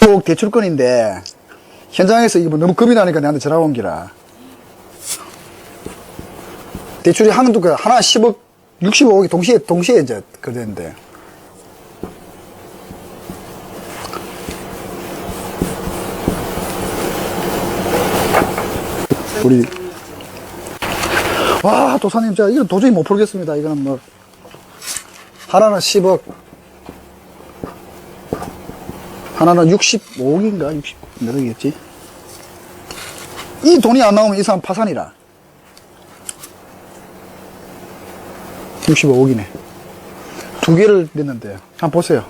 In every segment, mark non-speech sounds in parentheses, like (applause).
꼭 대출건인데 현장에서 이거 뭐 너무 겁이 나니까 내한테 전화 온 기라. 대출이 한두 개 하나 10억, 65억이 동시에 동시에 이제 그랬는데. 우리 와 도사님 제가 이건 도저히 못 풀겠습니다. 이거는 뭐 하나는 10억 하나는 65억인가? 60 몇 억이겠지? 이 돈이 안 나오면 이 사람 파산이라. 65억이네. 두 개를 냈는데 한번 보세요.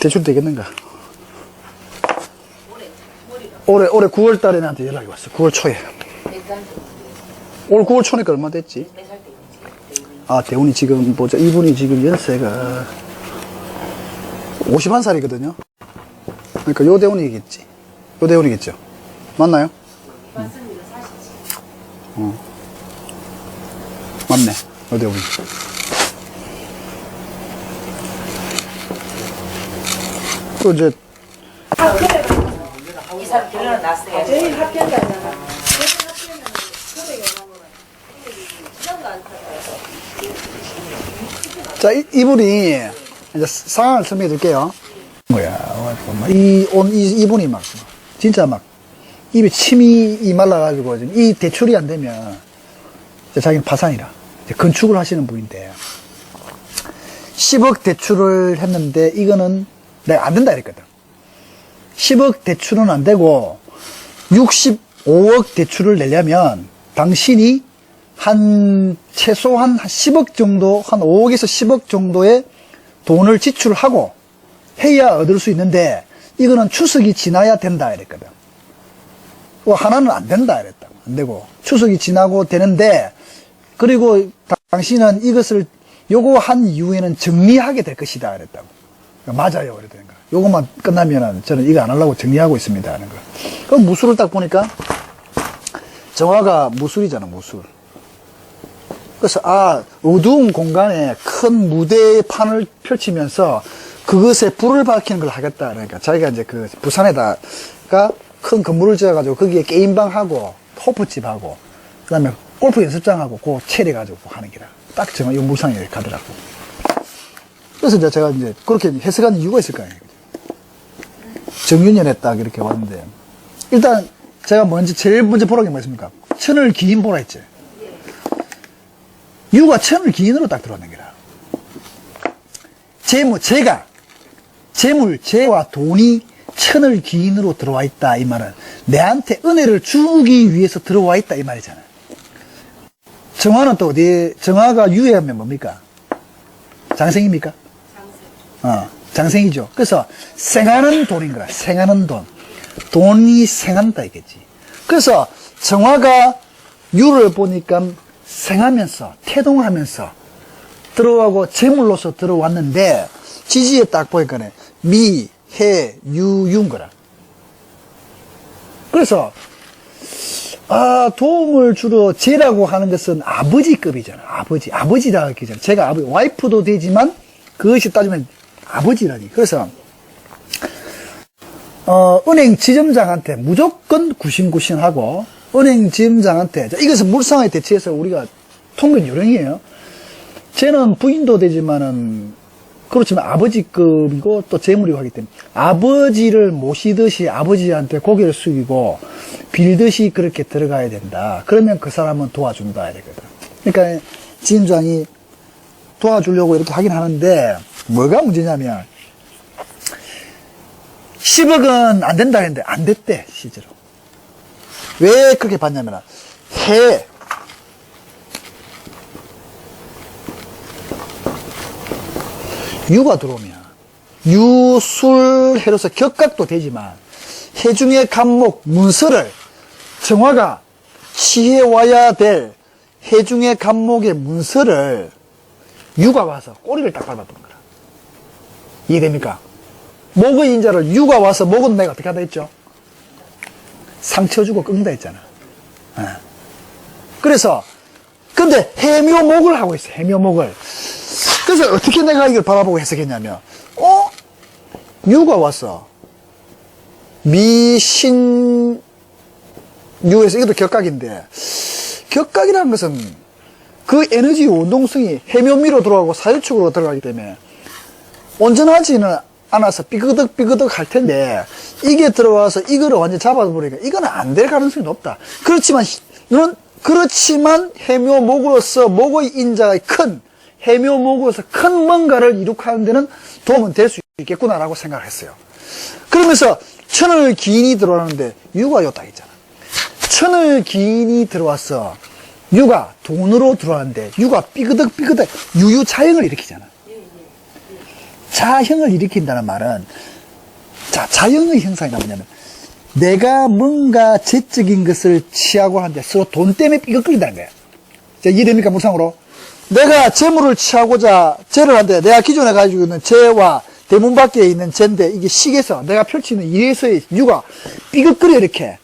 대출 되겠는가? 올해 올해 9월 달에 나한테 연락이 왔어. 9월 초에. 올 9월 초니까 얼마 됐지? 아 대운이 지금 보자. 이분이 지금 연세가 51살이거든요 그러니까 요 대운이겠지 요 대운이겠죠 맞나요? 맞습니다. 사실지. 맞네 요 대운이 또 이제 이 사람 결혼은 났어요. 저희 합격자잖아. 자, 이, 이분이, 이제 상황을 설명해 드릴게요. 뭐야, 이, 온, 이, 이분이 막, 진짜 막, 입에 침이 이 말라가지고, 이 대출이 안 되면, 자기는 파산이라. 건축을 하시는 분인데, 10억 대출을 했는데, 이거는 내가 안 된다 이랬거든. 10억 대출은 안 되고, 65억 대출을 내려면, 당신이 한 최소한 한 10억 정도, 한 5억에서 10억 정도의 돈을 지출하고 해야 얻을 수 있는데 이거는 추석이 지나야 된다 이랬거든. 뭐 하나는 안 된다 이랬다. 안 되고 추석이 지나고 되는데 그리고 당신은 이것을 요거 한 이후에는 정리하게 될 것이다 이랬다고. 맞아요 그랬다는 거. 요것만 끝나면은 저는 이거 안 하려고 정리하고 있습니다 하는 거. 그럼 무술을 딱 보니까 정화가 무술이잖아 무술. 그래서 아 어두운 공간에 큰 무대판을 펼치면서 그것에 불을 밝히는 걸 하겠다. 그러니까 자기가 이제 그 부산에다가 큰 건물을 지어가지고 거기에 게임방하고 호프집하고 그다음에 골프 연습장하고 그 체리가지고 하는 기라 딱 정말 이 무상이 가더라고. 그래서 이제 제가 이제 그렇게 해석한 이유가 있을 거 아니에요. 정윤연에 딱 이렇게 왔는데. 일단 제가 먼저 제일 먼저 보라는 게 뭐였습니까? 천을 기인 보라 했지 유가 천을 기인으로 딱 들어왔는 거라. 재물, 재가, 재물, 재와 돈이 천을 기인으로 들어와 있다. 이 말은 내한테 은혜를 주기 위해서 들어와 있다. 이 말이잖아. 정화는 또 어디, 정화가 유에 하면 뭡니까? 장생입니까? 어, 장생이죠. 그래서 생하는 돈인 거라. 생하는 돈. 돈이 생한다 이겠지. 그래서 정화가 유를 보니까 생하면서 태동하면서 들어가고 재물로서 들어왔는데 지지에 딱 보니까 미, 해, 유, 유인 거라. 그래서 아, 도움을 주로 제라고 하는 것은 아버지급이잖아. 아버지. 아버지라 했잖아. 제가 아버지, 와이프도 되지만 그것이 따지면 아버지라니. 그래서 어, 은행 지점장한테 무조건 구신구신하고 은행 지점장한테 자, 이것은 물상에 대체해서 우리가 통근 요령이에요. 쟤는 부인도 되지만은 그렇지만 아버지급이고 또 재물이고 하기 때문에 아버지를 모시듯이 아버지한테 고개를 숙이고 빌듯이 그렇게 들어가야 된다. 그러면 그 사람은 도와준다 이거든. 그러니까 지점장이 도와주려고 이렇게 하긴 하는데 뭐가 문제냐면 10억은 안 된다 했는데 안 됐대 실제로. 왜 그렇게 봤냐면 해 유가 들어오면 유술 해로서 격각도 되지만 해중의 간목 문서를 정화가 취해와야 될 해중의 간목의 문서를 유가 와서 꼬리를 딱 밟았던 거라. 이해됩니까? 목의 인자를 유가 와서 목은 내가 어떻게 하다 했죠? 상처 주고 끈다 했잖아. 예. 그래서, 근데 해묘목을 하고 있어, 해묘목을. 그래서 어떻게 내가 이걸 바라보고 해석했냐면, 어? 유가 왔어. 미신 유에서 이것도 격각인데 격각이라는 것은 그 에너지 운동성이 해묘미로 들어가고 사유축으로 들어가기 때문에 온전하지는 않아서 삐그덕 삐그덕 할 텐데 이게 들어와서 이거를 완전 잡아버리니까 이거는 안될 가능성이 높다. 그렇지만 는 그렇지만 해묘목으로서 목의 인자가 큰 해묘목으로서 큰 뭔가를 이룩하는 데는 도움은 될 수 있겠구나라고 생각을 했어요. 그러면서 천을 기인이 들어오는데 유가 요딱 있잖아. 천을 기인이 들어왔어. 유가 돈으로 들어왔는데 유가 삐그덕 삐그덕 유유 자형을 일으키잖아. 자형을 일으킨다는 말은 자 자형의 형상이 뭐냐면 내가 뭔가 재적인 것을 취하고 하는데 서로 돈 때문에 삐걱거린다는 거야. 자, 이해됩니까 무상으로? 내가 재물을 취하고자 재를 하는데 내가 기존에 가지고 있는 재와 대문 밖에 있는 재인데 이게 식에서 내가 펼치는 일에서의 유가 삐걱거려 이렇게.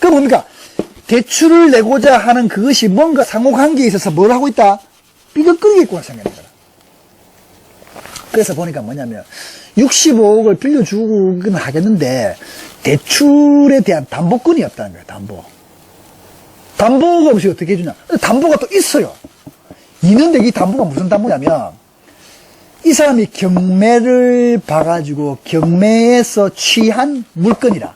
그 뭡니까? 대출을 내고자 하는 그것이 뭔가 상호관계에 있어서 뭘 하고 있다? 삐걱거리겠구나 거야. 그래서 보니까 뭐냐면 65억을 빌려주긴 하겠는데 대출에 대한 담보권이 없다는 거예요. 담보. 담보가 없이 어떻게 해주냐? 담보가 또 있어요. 있는데 이 담보가 무슨 담보냐면 이 사람이 경매를 봐가지고 경매에서 취한 물건이라.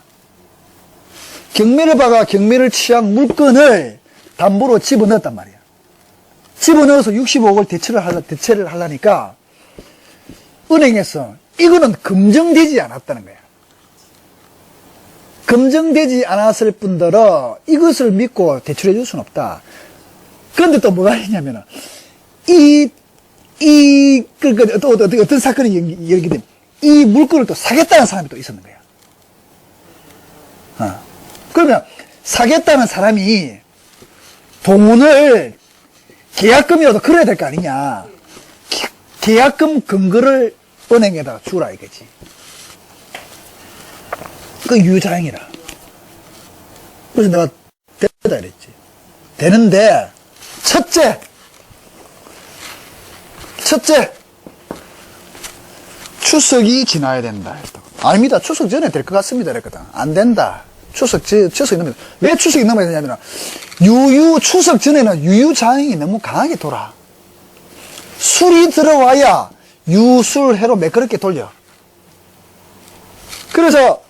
경매를 봐가 경매를 취한 물건을 담보로 집어넣었단 말이야. 집어넣어서 65억을 대출을 하려, 대체를 하려니까 은행에서 이거는 검증되지 않았다는 거야. 검증되지 않았을 뿐더러 이것을 믿고 대출해 줄 수는 없다. 그런데 또 뭐가 있냐면은, 이, 이, 그, 그, 또 어떤, 어떤 사건이 열게 되면, 이 물건을 또 사겠다는 사람이 또 있었는 거야. 어. 그러면, 사겠다는 사람이 돈을 계약금이라도 걸어야 될 거 아니냐. 기- 계약금 근거를 은행에다가 주라 이거지. 그 유자형이라. 그래서 내가 되다 이랬지. 되는데, 첫째, 첫째, 추석이 지나야 된다. 했다고. 아닙니다. 추석 전에 될 것 같습니다. 그랬거든. 안 된다. 추석, 저- 추석이 돼. 왜 추석이 넘어야 되냐면, 유유, 추석 전에는 유유자형이 너무 강하게 돌아. 술이 들어와야 유술해로 매끄럽게 돌려. 그래서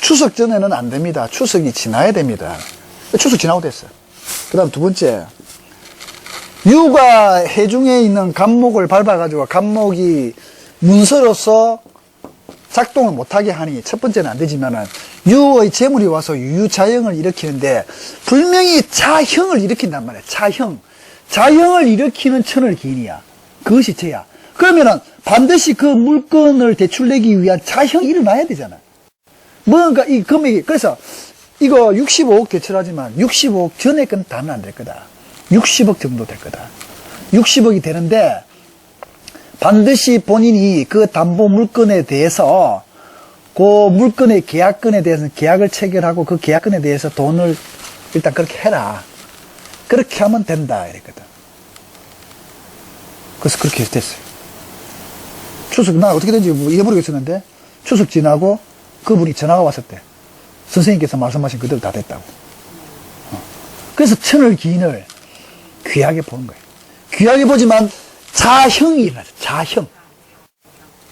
추석 전에는 안 됩니다. 추석이 지나야 됩니다. 추석 지나고 됐어. 그 다음 두 번째. 유가 해중에 있는 감목을 밟아가지고 감목이 문서로서 작동을 못하게 하니 첫 번째는 안 되지만은 유의 재물이 와서 유유자형을 일으키는데 분명히 자형을 일으킨단 말이야. 자형. 자형을 일으키는 천을 기인이야. 그것이 죄야. 그러면은 반드시 그 물건을 대출내기 위한 자형이 일어나야 되잖아. 뭔가 이 금액이 그래서 이거 65억 대출하지만 65억 전에 건 다는 안 될 거다. 60억 정도 될 거다. 60억이 되는데 반드시 본인이 그 담보 물건에 대해서 그 물건의 계약건에 대해서 계약을 체결하고 그 계약건에 대해서 돈을 일단 그렇게 해라. 그렇게 하면 된다. 이랬거든. 그래서 그렇게 됐어요. 추석, 나 어떻게 된지 뭐 잊어버리겠었는데, 추석 지나고 그분이 전화가 왔었대. 선생님께서 말씀하신 그대로 다 됐다고. 어. 그래서 천을 기인을 귀하게 보는 거예요. 귀하게 보지만 자형이 일어나죠. 자형.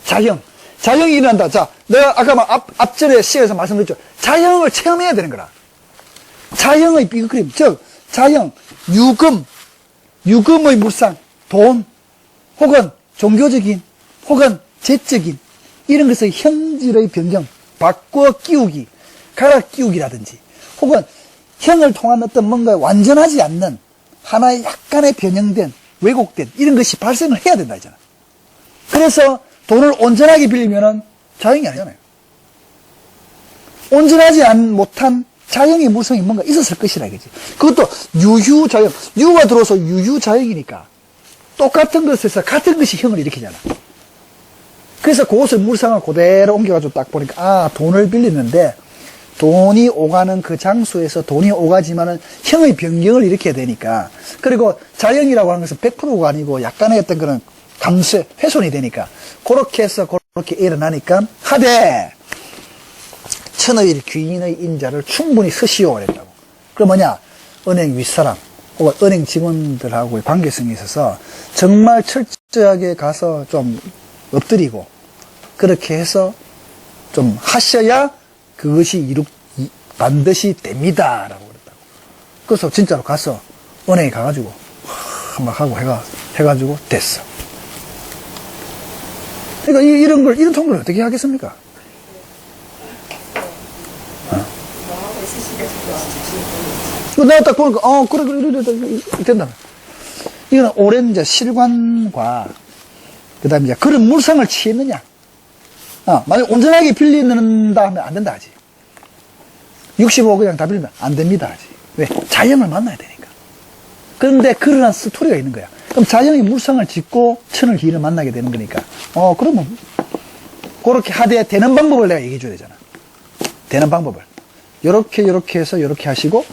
자형. 자형이 일어난다. 자, 내가 아까 막 앞, 앞절에 시에서 말씀드렸죠. 자형을 체험해야 되는 거라. 자형의 비그림, 즉, 자형, 유금, 유금의 물상, 돈, 혹은 종교적인, 혹은 재적인, 이런 것의 현질의 변경, 바꿔 끼우기, 갈아 끼우기라든지, 혹은 형을 통한 어떤 뭔가 완전하지 않는 하나의 약간의 변형된, 왜곡된, 이런 것이 발생을 해야 된다, 이잖아. 그래서 돈을 온전하게 빌리면은 자형이 아니잖아요. 온전하지 않, 못한 자형의 물성이 뭔가 있었을 것이라 이거지. 그것도 유유자형, 유가 들어서 유유자형이니까 똑같은 것에서 같은 것이 형을 일으키잖아. 그래서 그것을 물상을 그대로 옮겨가지고 딱 보니까, 아, 돈을 빌리는데, 돈이 오가는 그 장소에서 돈이 오가지만은 형의 변경을 일으켜야 되니까. 그리고 자형이라고 하는 것은 100%가 아니고 약간의 어떤 그런 감쇄, 훼손이 되니까. 그렇게 해서 그렇게 일어나니까, 하되, 천의 귀인의 인자를 충분히 쓰시오 그랬다고. 그럼 뭐냐? 은행 윗사람 혹은 은행 직원들하고의 관계성이 있어서 정말 철저하게 가서 좀 엎드리고 그렇게 해서 좀 하셔야 그것이 이룩, 이- 반드시 됩니다 라고 그랬다고. 그래서 진짜로 가서 은행에 가가지고 막 하고 해가, 해가지고 됐어. 그러니까 이- 이런 걸, 이런 통보를 어떻게 하겠습니까? 그 내가 딱 보니까, 어, 그래, 그래, 그래, 그래, 된다. 이거는 오랜 이제 실관과, 그 다음에 이제 그런 물상을 취했느냐. 어, 만약 온전하게 빌린다 하면 안 된다 하지. 65 그냥 다 빌린다. 안 됩니다 하지. 왜? 자연을 만나야 되니까. 그런데 그러한 스토리가 있는 거야. 그럼 자연이 물상을 짓고 천을 기인을 만나게 되는 거니까. 어, 그러면, 그렇게 하되 되는 방법을 내가 얘기해 줘야 되잖아. 되는 방법을. 요렇게, 요렇게 해서 요렇게 하시고,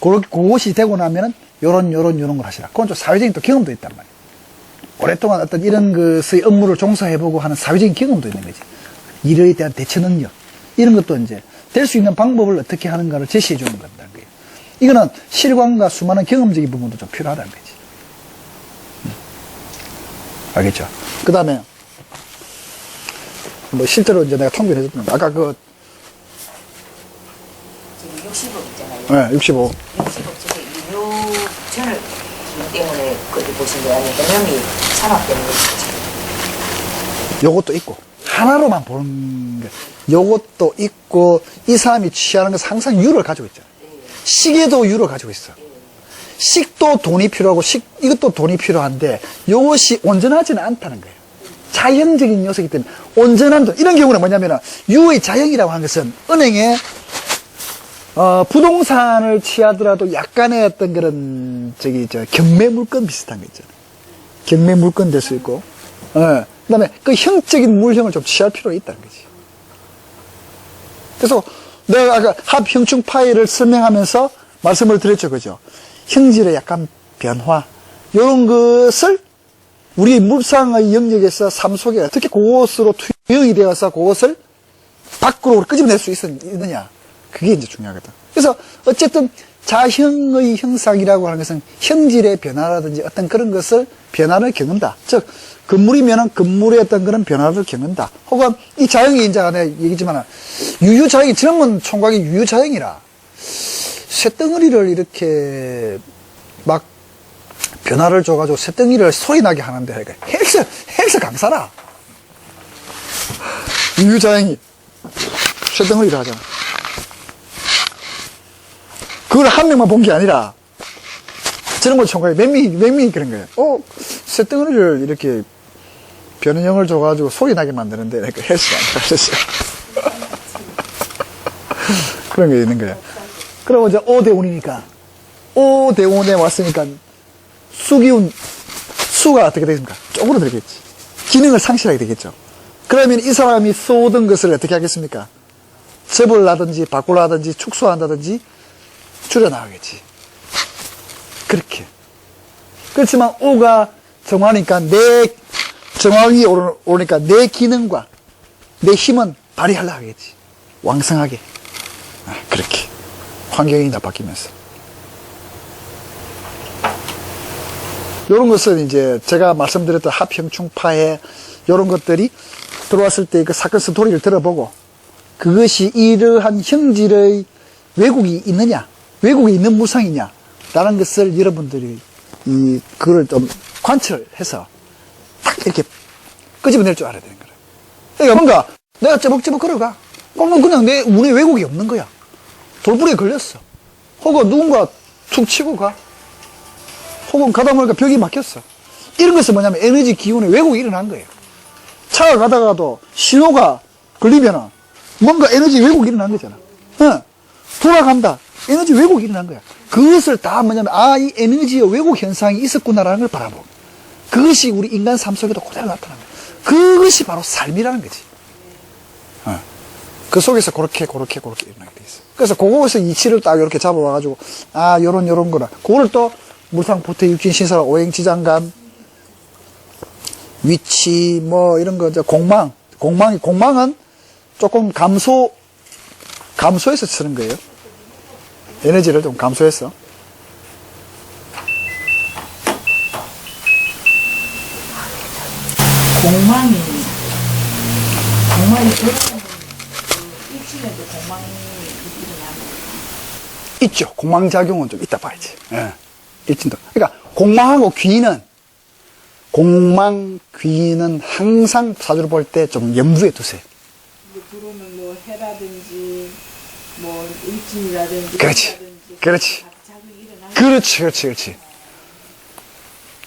그것이 되고 나면은, 요런, 요런, 요런 걸 하시라. 그건 좀 사회적인 또 경험도 있단 말이야. 오랫동안 어떤 이런 것의 업무를 종사해보고 하는 사회적인 경험도 있는 거지. 일에 대한 대처 능력. 이런 것도 이제 될 수 있는 방법을 어떻게 하는가를 제시해 주는 거예요. 이거는 실관과 수많은 경험적인 부분도 좀 필요하다는 거지. 음. 알겠죠? 그 다음에, 뭐 실제로 이제 내가 통계를 해줬던 거, 아까 그, 지금 60억 있잖아요. 네, 65. 60억 중에 유료천을 기인 때문에 그렇게 보신 거예요? 아니면 개념이 산업 때문에? 요것도 있고 하나로만 보는 게 요것도 있고 이 사람이 취하는 것은 항상 유를 가지고 있잖아 시계도 유를 가지고 있어. 식도 돈이 필요하고 식 이것도 돈이 필요한데 요것이 온전하지는 않다는 거예요. 자연적인 요소이기 때문에 온전한 돈. 이런 경우는 뭐냐면 유의 자연이라고 하는 것은 은행에 어, 부동산을 취하더라도 약간의 어떤 그런 저기 저 경매 물건 비슷한 거 있잖아요. 경매 물건 될 수 있고, 예. 그 다음에 그 형적인 물형을 좀 취할 필요가 있다는 거지. 그래서 내가 아까 합형충 파일을 설명하면서 말씀을 드렸죠, 그죠? 형질의 약간 변화, 이런 것을 우리 물상의 영역에서 삶 속에 어떻게 그것으로 투영이 되어서 그것을 밖으로 끄집어낼 수 있, 있느냐. 그게 이제 중요하거든. 그래서 어쨌든 자형의 형상이라고 하는 것은 형질의 변화라든지 어떤 그런 것을 변화를 겪는다. 즉, 건물이면은 건물의 어떤 그런 변화를 겪는다. 혹은 이 자형이 이제 내가 얘기지만 유유자형이 지난번 총각이 유유자형이라 쇳덩어리를 이렇게 막 변화를 줘가지고 쇳덩이를 소리 나게 하는데 그러니까 헬스, 헬스 강사라. 유유자형이 쇳덩어리를 하잖아. 그걸 한 명만 본 게 아니라 저런 걸 총각이 몇 명이, 몇 명이 그런 거예요. 어, 쇳덩어리를 이렇게 변형을 줘가지고 소리 나게 만드는데 그러니까 헬스가 안 가르쳤어요. (laughs) 그런 게 있는 거예요. 그러고 이제 5대5이니까 5대5에 왔으니까 수기운 수가 어떻게 되겠습니까? 쪽으로 들겠지. 기능을 상실하게 되겠죠. 그러면 이 사람이 쏘던 것을 어떻게 하겠습니까? 접을 하든지 바꾸려 하든지 축소한다든지 줄여나가겠지. 그렇게. 그렇지만 오가 정화니까 내 정화위 오르- 오르니까 내 기능과 내 힘은 발휘하려 하겠지. 왕성하게. 아, 그렇게. 환경이 다 바뀌면서. 이런 것은 이제 제가 말씀드렸던 합형충파에 이런 것들이 들어왔을 때 그 사건 스토리를 들어보고 그것이 이러한 형질의 왜곡이 있느냐, 왜곡이 있는 무상이냐, 라는 것을 여러분들이 이, 그걸 좀 관철해서 딱 이렇게 끄집어낼 줄 알아야 되는 거예요. 그러니까 뭔가 내가 쩌벅쩌벅 걸어가. 그러면 그냥 내 운에 왜곡이 없는 거야. 돌부리에 걸렸어. 혹은 누군가 툭 치고 가. 혹은 가다 보니까 벽이 막혔어. 이런 것은 뭐냐면 에너지 기운에 왜곡이 일어난 거예요. 차가 가다가도 신호가 걸리면은 뭔가 에너지 왜곡이 일어난 거잖아. 어, 돌아간다. 에너지 왜곡이 일어난 거야. 그것을 다 뭐냐면, 아, 이 에너지의 왜곡 현상이 있었구나라는 걸 바라보고. 그것이 우리 인간 삶 속에도 그대로 나타납니다. 그것이 바로 삶이라는 거지. 어. 그 속에서 그렇게, 그렇게, 그렇게 일어나게 돼 있어. 그래서 그거에서 이치를 딱 이렇게 잡아와가지고, 아, 요런, 요런 거라. 그거를 또 물상, 부태, 육진, 신사라, 오행, 지장감, 위치, 뭐, 이런 거, 이제 공망. 공망이, 공망은 조금 감소, 감소해서 쓰는 거예요. 에너지를 좀 감소해서. 공망이 공망이 들어가는 그 일어나는 있죠. 공망작용은 좀 이따 봐야지. 예. 일진도. 그러니까 공망하고 귀는 공망, 귀는 항상 사주를 볼 때 좀 염두에 두세요. 뭐 들어오면 뭐 해라든지 뭐 일진이라든지 그렇지. 그렇지. 그렇지, 그렇지, 그렇지.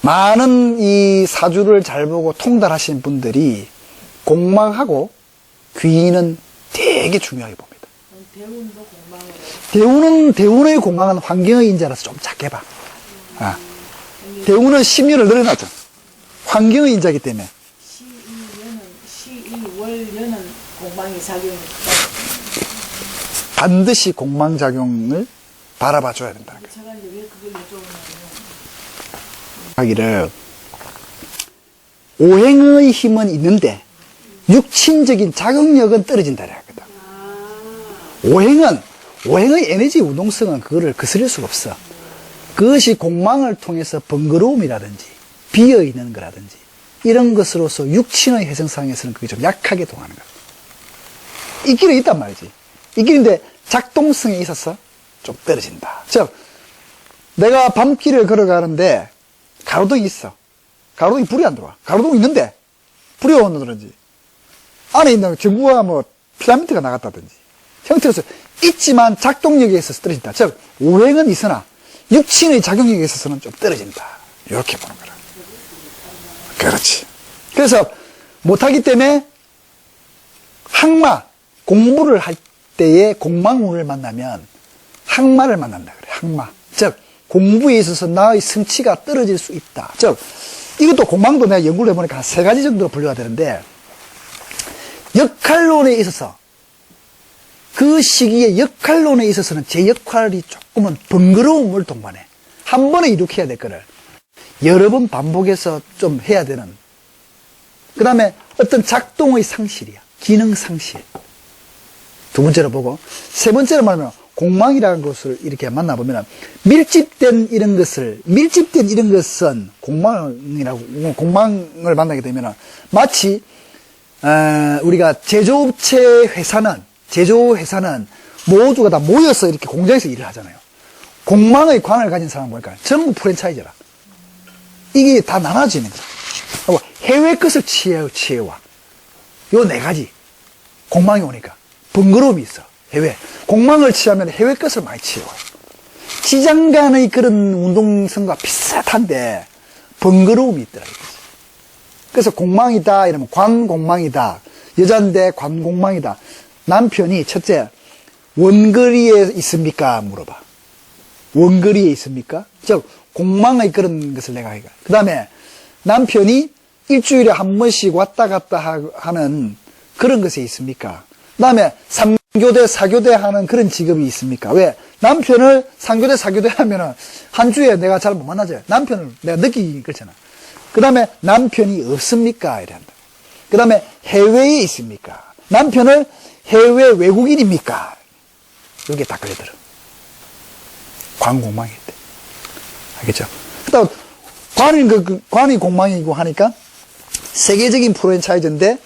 많은 이 사주를 잘 보고 통달하신 분들이 공망하고 귀는 되게 중요하게 봅니다. 대운도 대우는, 대운의 공망은 환경의 인자라서 좀 작게 봐. 아. 대우는 심리를 늘어나죠. 환경의 인자이기 때문에. 시이월연은 공망이 작용이 반드시 공망 작용을 바라봐 줘야 된다. 제가 이제 왜 그걸 여쭤보냐면 하기를 오행의 힘은 있는데 육친적인 작용력은 떨어진다 그랬거든. 오행은 오행의 에너지 우동성은 그거를 거스릴 수가 없어. 그것이 공망을 통해서 번거로움이라든지 비어 있는 거라든지 이런 것으로서 육친의 해성상에서는 그게 좀 약하게 동하는 거야. 있기는 있단 말이지. 있기는데 작동성에 있어서 좀 떨어진다. 즉 내가 밤길을 걸어가는데 가로등이 있어. 가로등이 불이 안 들어와. 가로등 있는데 불이 오는지 안에 있는 전구가 뭐 필라멘트가 나갔다든지 형태로서 있지만 작동력에 있어서 떨어진다. 즉 오행은 있으나 육친의 작용력에 있어서는 좀 떨어진다. 이렇게 보는 거라. 그렇지. 그래서 못하기 때문에 항마 공부를 할 때에 공망운을 만나면 항마를 만난다 그래. 항마. 즉 공부에 있어서 나의 성취가 떨어질 수 있다. 즉 이것도 공망도 내가 연구를 해보니까 한 세 가지 정도로 분류가 되는데 역할론에 있어서 그 시기에 역할론에 있어서는 제 역할이 조금은 번거로움을 동반해. 한 번에 이룩해야 될 거를 여러 번 반복해서 좀 해야 되는. 그 다음에 어떤 작동의 상실이야. 기능 상실. 두 번째로 보고, 세 번째로 말하면 공망이라는 것을 이렇게 만나보면 밀집된 이런 것을, 밀집된 이런 것은 공망이라고, 공망을 만나게 되면 마치 어, 우리가 제조업체 회사는 제조회사는 모두가 다 모여서 이렇게 공장에서 일을 하잖아요. 공망의 관을 가진 사람 보니까 전부 프랜차이즈라. 이게 다 나눠지는 거야. 해외 것을 취해, 취해와. 요 네 가지. 공망이 오니까. 번거로움이 있어. 해외. 공망을 취하면 해외 것을 많이 취해와요. 시장 간의 그런 운동성과 비슷한데 번거로움이 있더라. 이거지. 그래서 공망이다 이러면 관공망이다. 여잔데 관공망이다. 남편이 첫째 원거리에 있습니까? 물어봐. 원거리에 있습니까? 즉 공망의 그런 것을 내가 해가. 그 다음에 남편이 일주일에 한 번씩 왔다 갔다 하- 하는 그런 것에 있습니까? 그 다음에 삼교대, 사교대 하는 그런 직업이 있습니까? 왜? 남편을 삼교대, 사교대 하면은 한 주에 내가 잘 못 만나죠. 남편을 내가 느끼기 그렇잖아. 그 다음에 남편이 없습니까? 이래 한다. 그 다음에 해외에 있습니까? 남편을 해외 외국인입니까? 이게 다 걸려들어. 관공망이 때. 알겠죠? 그 다음, 관이, 그, 그 관이 공망이고 하니까 세계적인 프랜차이즈인데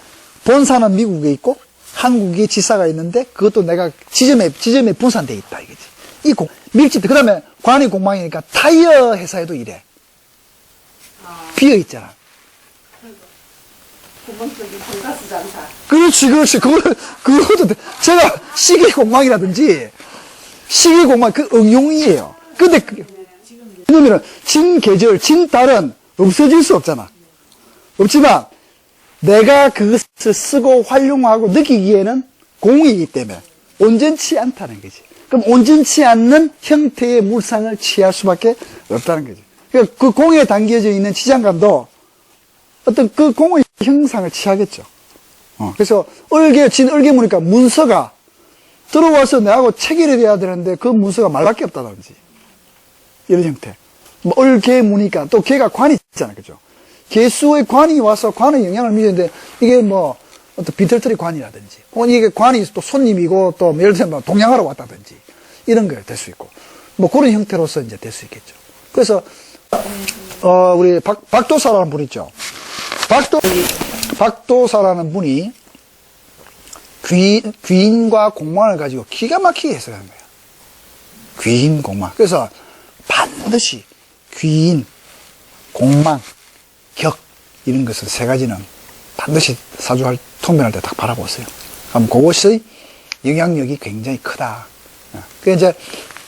본사는 미국에 있고 한국에 지사가 있는데 그것도 내가 지점에, 지점에 분산돼 있다. 이거지. 이 공, 밀집, 그 다음에 관이 공망이니까 타이어 회사에도 일해. 비어 있잖아. 기본적인 돈가스 장사 그렇지, 그렇지. 그걸, 그것도, 돼. 제가 시계 공망이라든지, 시계 공망, 그 응용이에요. 근데, 그, 그러면은, 진 계절, 진 달은 없어질 수 없잖아. 없지만, 내가 그것을 쓰고 활용하고 느끼기에는 공이기 때문에 온전치 않다는 거지. 그럼 온전치 않는 형태의 물상을 취할 수밖에 없다는 거지. 그러니까 그 공에 담겨져 있는 지장감도 어떤 그 공의 형상을 취하겠죠. 어, 그래서 얼개, 진 얼개 무니까 문서가 들어와서 내하고 체결이 돼야 되는데 그 문서가 말밖에 없다든지. 이런 형태. 뭐 얼개 무니까 또 개가 관이 있잖아요. 그죠? 개수의 관이 와서 관의 영향을 미치는데 이게 뭐 어떤 비틀트리 관이라든지, 혹은 이게 관이 또 손님이고 또 예를 들면 동양하러 왔다든지, 이런 게될수 있고, 뭐 그런 형태로서 이제 될 수 있겠죠. 그래서, 어, 우리 박, 박도사라는 분 있죠. 박도, 박도사라는 분이 귀인, 귀인과 공망을 가지고 기가 막히게 해석하는 거예요. 귀인, 공망. 그래서 반드시 귀인, 공망, 격, 이런 것을 세 가지는 반드시 사주할, 통변할 때 딱 바라보세요. 그럼 그것의 영향력이 굉장히 크다. 그 이제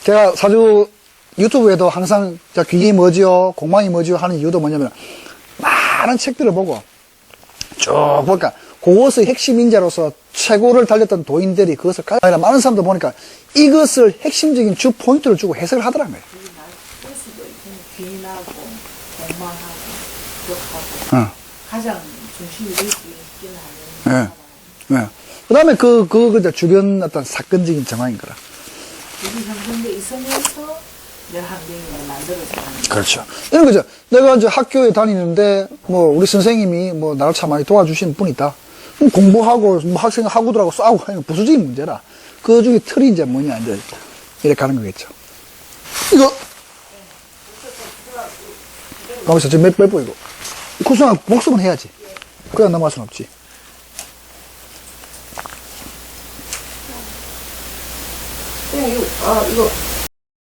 제가 사주 유튜브에도 항상 자, 귀인이 뭐지요, 공망이 뭐지요 하는 이유도 뭐냐면 많은 책들을 보고 쭉 보니까 그것의 핵심 인자로서 최고를 달렸던 도인들이 그것을 아니라 많은 사람들 보니까 이것을 핵심적인 주 포인트를 주고 해석을 하더라는 거예요. 어. 가장 중심이 될수 있긴 하는 예. 네. 그 다음에 그, 그, 그, 주변 어떤 사건적인 정황인 거라. 여기 형성돼 있으면서 내 환경을 만들어서 하는 그렇죠. 이런 거죠. 내가 이제 학교에 다니는데, 뭐, 우리 선생님이 뭐, 나를 참 많이 도와주시는 분이 있다. 그럼 공부하고, 뭐 학생 학우들하고 싸우고 하는 건 부수적인 문제라. 그 중에 틀이 이제 뭐냐, 이제, 이렇게 하는 거겠죠. 이거, 가만있어. 지금 몇, 몇 보, 이거. 구성한 복습은 해야지. 그래야 넘어갈 순 없지. 그냥 이거 아 이거